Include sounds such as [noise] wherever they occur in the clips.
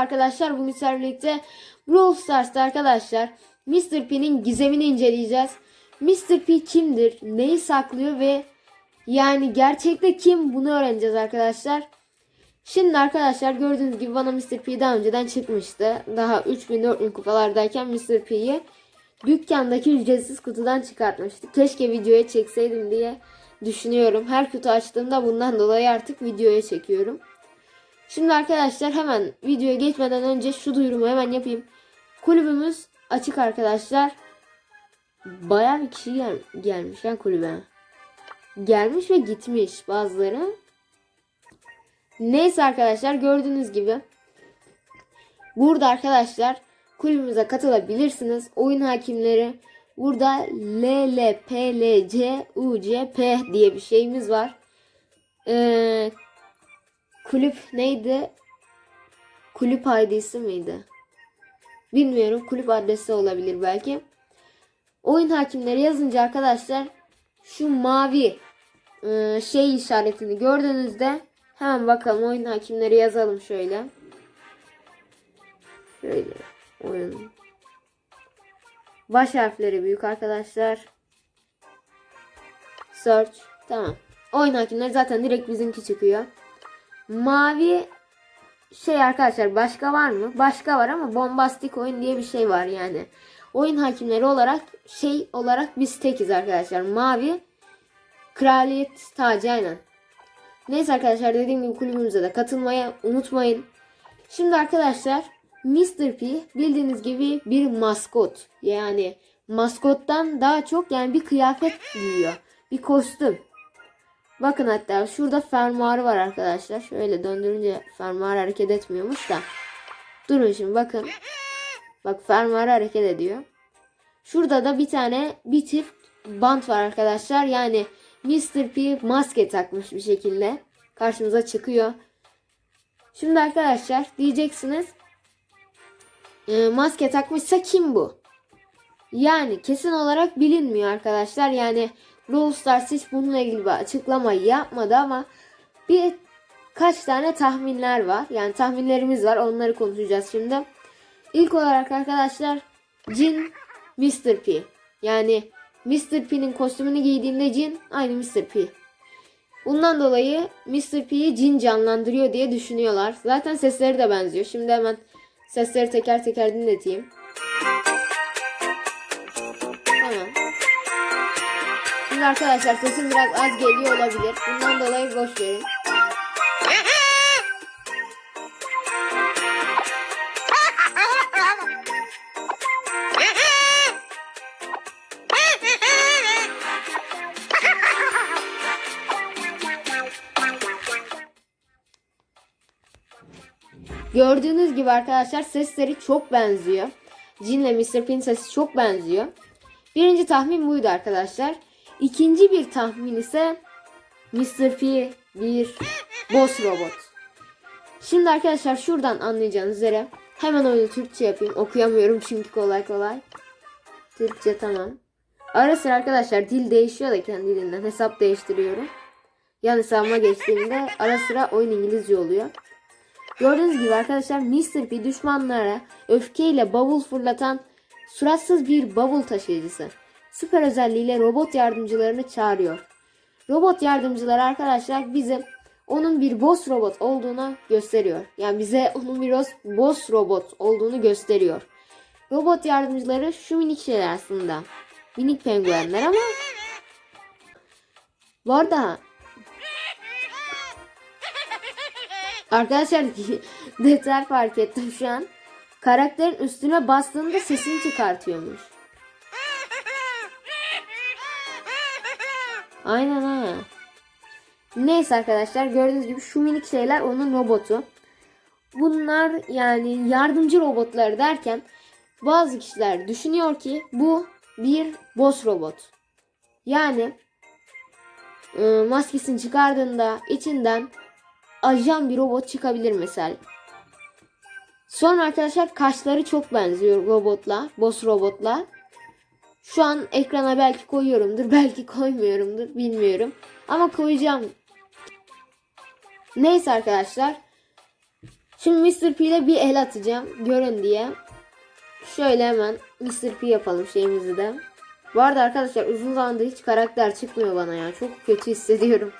arkadaşlar. Bugün sizlerle birlikte Brawl Stars'ta arkadaşlar Mr. P'nin gizemini inceleyeceğiz. Mr. P kimdir? Neyi saklıyor ve yani gerçekte kim bunu öğreneceğiz arkadaşlar. Şimdi arkadaşlar gördüğünüz gibi bana Mr. P daha önceden çıkmıştı. Daha 3000 4000 kupalardayken Mr. P'yi dükkandaki ücretsiz kutudan çıkartmıştı. Keşke videoya çekseydim diye düşünüyorum. Her kutu açtığımda bundan dolayı artık videoya çekiyorum. Şimdi arkadaşlar hemen videoya geçmeden önce şu duyurumu hemen yapayım. Kulübümüz açık arkadaşlar. Bayağı bir kişi gel gelmiş yani kulübe. Gelmiş ve gitmiş bazıları. Neyse arkadaşlar gördüğünüz gibi. Burada arkadaşlar kulübümüze katılabilirsiniz. Oyun hakimleri burada L L P L C U C P diye bir şeyimiz var. Ee, kulüp neydi? Kulüp ID'si miydi? Bilmiyorum. Kulüp adresi olabilir belki. Oyun hakimleri yazınca arkadaşlar şu mavi e, şey işaretini gördüğünüzde hemen bakalım oyun hakimleri yazalım şöyle. Şöyle oyun. Baş harfleri büyük arkadaşlar. Search. Tamam. Oyun hakimleri zaten direkt bizimki çıkıyor. Mavi şey arkadaşlar başka var mı? Başka var ama bombastik oyun diye bir şey var yani. Oyun hakimleri olarak şey olarak biz tekiz arkadaşlar. Mavi kraliyet tacı aynen. Neyse arkadaşlar dediğim gibi kulübümüze de katılmayı unutmayın. Şimdi arkadaşlar Mr. P bildiğiniz gibi bir maskot. Yani maskottan daha çok yani bir kıyafet giyiyor. Bir kostüm. Bakın hatta şurada fermuarı var arkadaşlar. Şöyle döndürünce fermuar hareket etmiyormuş da. Durun şimdi bakın. Bak fermuar hareket ediyor. Şurada da bir tane bir çift bant var arkadaşlar. Yani Mr. P maske takmış bir şekilde. Karşımıza çıkıyor. Şimdi arkadaşlar diyeceksiniz. E, maske takmışsa kim bu? Yani kesin olarak bilinmiyor arkadaşlar. Yani Brawl Stars hiç bununla ilgili bir açıklama yapmadı ama bir kaç tane tahminler var. Yani tahminlerimiz var. Onları konuşacağız şimdi. İlk olarak arkadaşlar Jin Mr. P. Yani Mr. P'nin kostümünü giydiğinde Jin aynı Mr. P. Bundan dolayı Mr. P'yi Jin canlandırıyor diye düşünüyorlar. Zaten sesleri de benziyor. Şimdi hemen sesleri teker teker dinleteyim. Şimdi arkadaşlar sesim biraz az geliyor olabilir. Bundan dolayı boş verin. Gördüğünüz gibi arkadaşlar sesleri çok benziyor. Jin ile Mr. P'nin sesi çok benziyor. Birinci tahmin buydu arkadaşlar. İkinci bir tahmin ise Mr. P bir boss robot. Şimdi arkadaşlar şuradan anlayacağınız üzere hemen oyunu Türkçe yapayım. Okuyamıyorum çünkü kolay kolay. Türkçe tamam. Ara sıra arkadaşlar dil değişiyor da kendi dilinden. Hesap değiştiriyorum. Yan hesabıma geçtiğimde ara sıra oyun İngilizce oluyor. Gördüğünüz gibi arkadaşlar Mr. P düşmanlara öfkeyle bavul fırlatan suratsız bir bavul taşıyıcısı. Süper özelliğiyle robot yardımcılarını çağırıyor. Robot yardımcıları arkadaşlar bize onun bir boss robot olduğunu gösteriyor. Yani bize onun bir boss robot olduğunu gösteriyor. Robot yardımcıları şu minik şeyler aslında. Minik penguenler ama bu arada Arkadaşlar [laughs] detay fark ettim şu an. Karakterin üstüne bastığında sesini çıkartıyormuş. Aynen ha. Neyse arkadaşlar gördüğünüz gibi şu minik şeyler onun robotu. Bunlar yani yardımcı robotlar derken bazı kişiler düşünüyor ki bu bir boss robot. Yani e, maskesini çıkardığında içinden ajan bir robot çıkabilir mesela. Sonra arkadaşlar kaşları çok benziyor robotla, boss robotla. Şu an ekrana belki koyuyorumdur, [laughs] belki koymuyorumdur, bilmiyorum. Ama koyacağım. Neyse arkadaşlar. Şimdi Mr. P ile bir el atacağım. Görün diye. Şöyle hemen Mr. P yapalım şeyimizi de. Bu arada arkadaşlar uzun zamandır hiç karakter çıkmıyor bana ya. Çok kötü hissediyorum.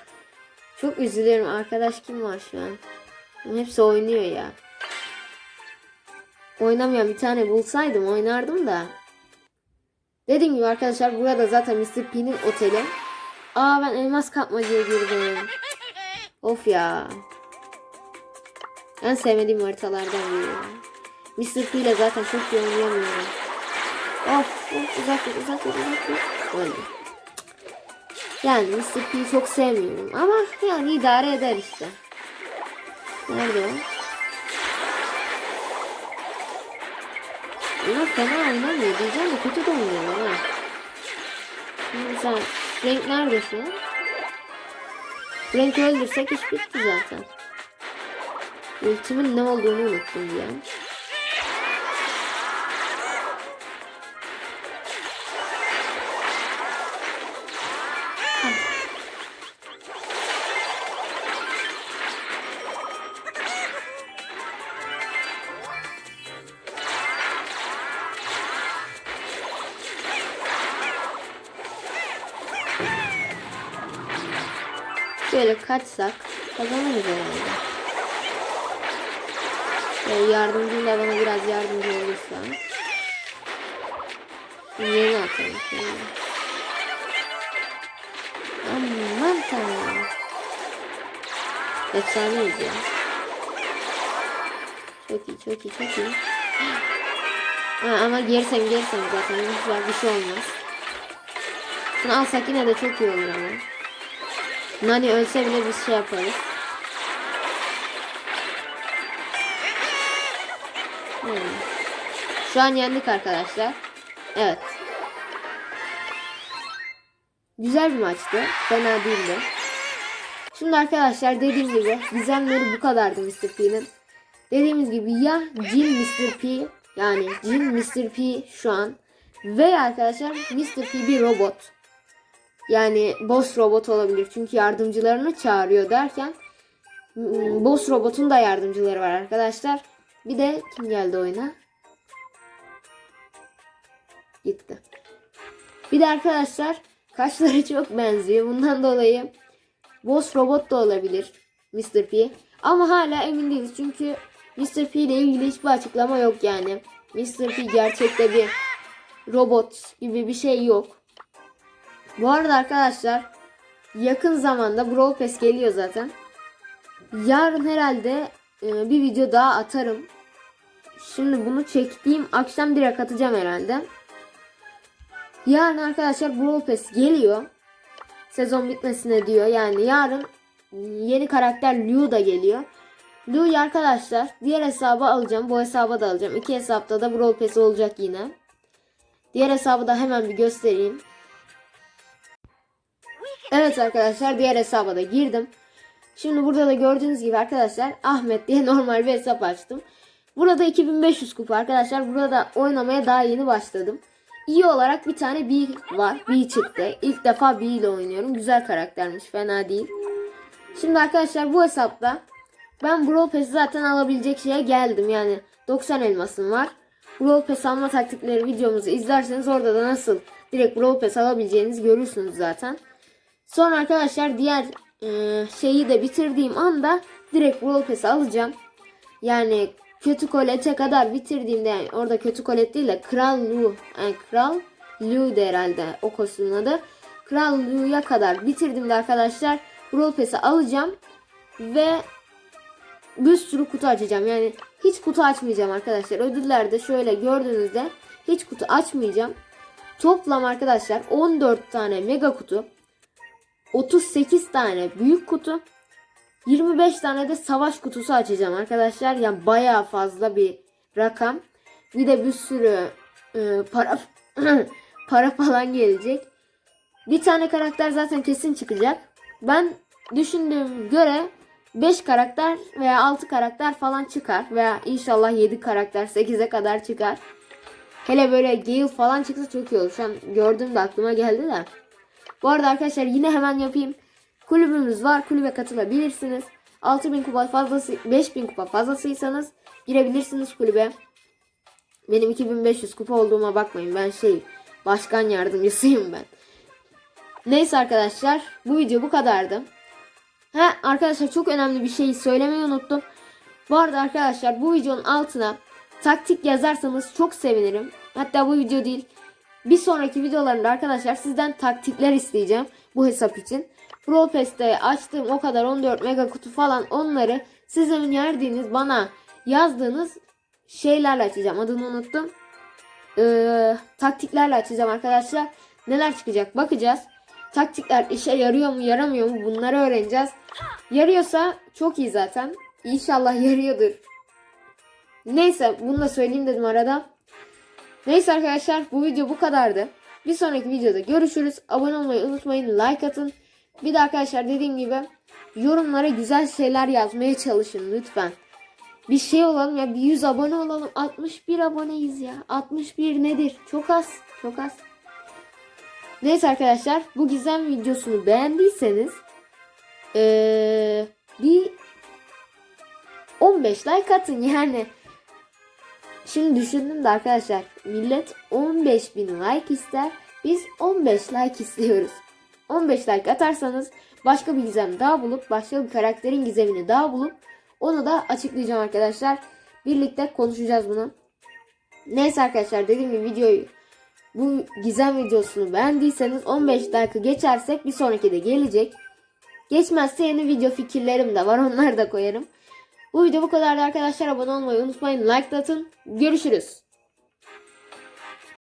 Çok üzülüyorum. Arkadaş kim var şu an? Hepsi oynuyor ya. Oynamayan bir tane bulsaydım oynardım da. Dediğim gibi arkadaşlar burada zaten Mr. P'nin oteli. Aa ben elmas kapmacaya girdim. Of ya. En sevmediğim haritalardan biri. Mr. P ile zaten çok iyi oynayamıyorum. Of of uzak dur uzak dur uzak dur. Öldü. Yani Mr. P'yi çok sevmiyorum ama yani idare eder işte. Nerede o? Bunlar fena oynamıyor diyeceğim de kötü de. Şimdi sen Frank nerede şu an? Frank öldürsek iş bitti zaten. Ultimin ne olduğunu unuttum ya. Şöyle kaçsak kazanırız herhalde. Böyle yardımcım da bana biraz yardımcı olursa. Yeni atalım şimdi. Aman tanrım. Efsaneyiz ya. Çok iyi çok iyi çok iyi. [gasps] Ha, ama girsem girsem zaten bir şey olmaz. Şunu alsak yine de çok iyi olur ama. Nani ölse bile biz şey yaparız. Hmm. Şu an yendik arkadaşlar. Evet. Güzel bir maçtı. Fena değildi. Şimdi arkadaşlar dediğim gibi gizemleri bu kadardı Mr. P'nin. Dediğimiz gibi ya Jin Mr. P yani Jin Mr. P şu an veya arkadaşlar Mr. P bir robot. Yani boss robot olabilir. Çünkü yardımcılarını çağırıyor derken hmm, boss robotun da yardımcıları var arkadaşlar. Bir de kim geldi oyuna? Gitti. Bir de arkadaşlar kaşları çok benziyor. Bundan dolayı boss robot da olabilir Mr. P. Ama hala emin değiliz çünkü Mr. P ile ilgili hiçbir açıklama yok yani. Mr. P gerçekte bir robot gibi bir şey yok. Bu arada arkadaşlar yakın zamanda Brawl Pass geliyor zaten. Yarın herhalde e, bir video daha atarım. Şimdi bunu çektiğim akşam direkt atacağım herhalde. Yarın arkadaşlar Brawl Pass geliyor. Sezon bitmesine diyor. Yani yarın yeni karakter Lu da geliyor. Lu'yu arkadaşlar diğer hesaba alacağım. Bu hesaba da alacağım. İki hesapta da Brawl Pass olacak yine. Diğer hesabı da hemen bir göstereyim. Evet arkadaşlar diğer hesaba da girdim. Şimdi burada da gördüğünüz gibi arkadaşlar Ahmet diye [laughs] normal bir hesap açtım. Burada 2500 kupa arkadaşlar. Burada oynamaya daha yeni başladım. İyi olarak bir tane B var. B çıktı. İlk defa B ile oynuyorum. Güzel karaktermiş. Fena değil. Şimdi arkadaşlar bu hesapta ben Brawl Pass'i zaten alabilecek şeye geldim. Yani 90 elmasım var. Brawl Pass alma taktikleri videomuzu izlerseniz orada da nasıl direkt Brawl Pass alabileceğinizi görürsünüz zaten. Sonra arkadaşlar diğer e, şeyi de bitirdiğim anda direkt Brawl Pass'i alacağım. Yani kötü kolete kadar bitirdiğimde yani orada kötü kolet değil de Kral Lu yani Kral Lu'du herhalde o kostümün adı. Kral Lu'ya kadar bitirdiğimde arkadaşlar Brawl Pass'i alacağım ve bir sürü kutu açacağım. Yani hiç kutu açmayacağım arkadaşlar. Ödüllerde şöyle gördüğünüzde hiç kutu açmayacağım. Toplam arkadaşlar 14 tane mega kutu, 38 tane büyük kutu, 25 tane de savaş kutusu açacağım arkadaşlar. Yani bayağı fazla bir rakam. Bir de bir sürü e, para [clears throat] para falan gelecek. Bir tane karakter zaten kesin çıkacak. Ben düşündüğüm göre 5 karakter veya 6 karakter falan çıkar. Veya inşallah 7 karakter 8'e kadar çıkar. Hele böyle Gale falan çıksa çok iyi olur. Şu an gördüğümde aklıma geldi de. Bu arada arkadaşlar yine hemen yapayım. Kulübümüz var. Kulübe katılabilirsiniz. 6000 kupa fazlası 5000 kupa fazlasıysanız girebilirsiniz kulübe. Benim 2500 kupa olduğuma bakmayın. Ben şey başkan yardımcısıyım ben. Neyse arkadaşlar bu video bu kadardı. Ha arkadaşlar çok önemli bir şey söylemeyi unuttum. Bu arada arkadaşlar bu videonun altına taktik yazarsanız çok sevinirim. Hatta bu video değil. Bir sonraki videolarımda arkadaşlar sizden taktikler isteyeceğim bu hesap için. Brawl Pass'te açtığım o kadar 14 mega kutu falan onları sizin önerdiğiniz bana yazdığınız şeylerle açacağım. Adını unuttum. Ee, taktiklerle açacağım arkadaşlar. Neler çıkacak bakacağız. Taktikler işe yarıyor mu yaramıyor mu bunları öğreneceğiz. Yarıyorsa çok iyi zaten. İnşallah yarıyordur. Neyse bunu da söyleyeyim dedim arada. Neyse arkadaşlar bu video bu kadardı. Bir sonraki videoda görüşürüz. Abone olmayı unutmayın. Like atın. Bir de arkadaşlar dediğim gibi yorumlara güzel şeyler yazmaya çalışın lütfen. Bir şey olalım ya bir 100 abone olalım. 61 aboneyiz ya. 61 nedir? Çok az. Çok az. Neyse arkadaşlar bu gizem videosunu beğendiyseniz ee, bir 15 like atın yani. Şimdi düşündüm de arkadaşlar millet 15 bin like ister. Biz 15 like istiyoruz. 15 like atarsanız başka bir gizem daha bulup başka bir karakterin gizemini daha bulup onu da açıklayacağım arkadaşlar. Birlikte konuşacağız bunu. Neyse arkadaşlar dediğim gibi videoyu bu gizem videosunu beğendiyseniz 15 dakika geçersek bir sonraki de gelecek. Geçmezse yeni video fikirlerim de var onları da koyarım. Bu video bu kadardı arkadaşlar abone olmayı unutmayın like atın. Görüşürüz.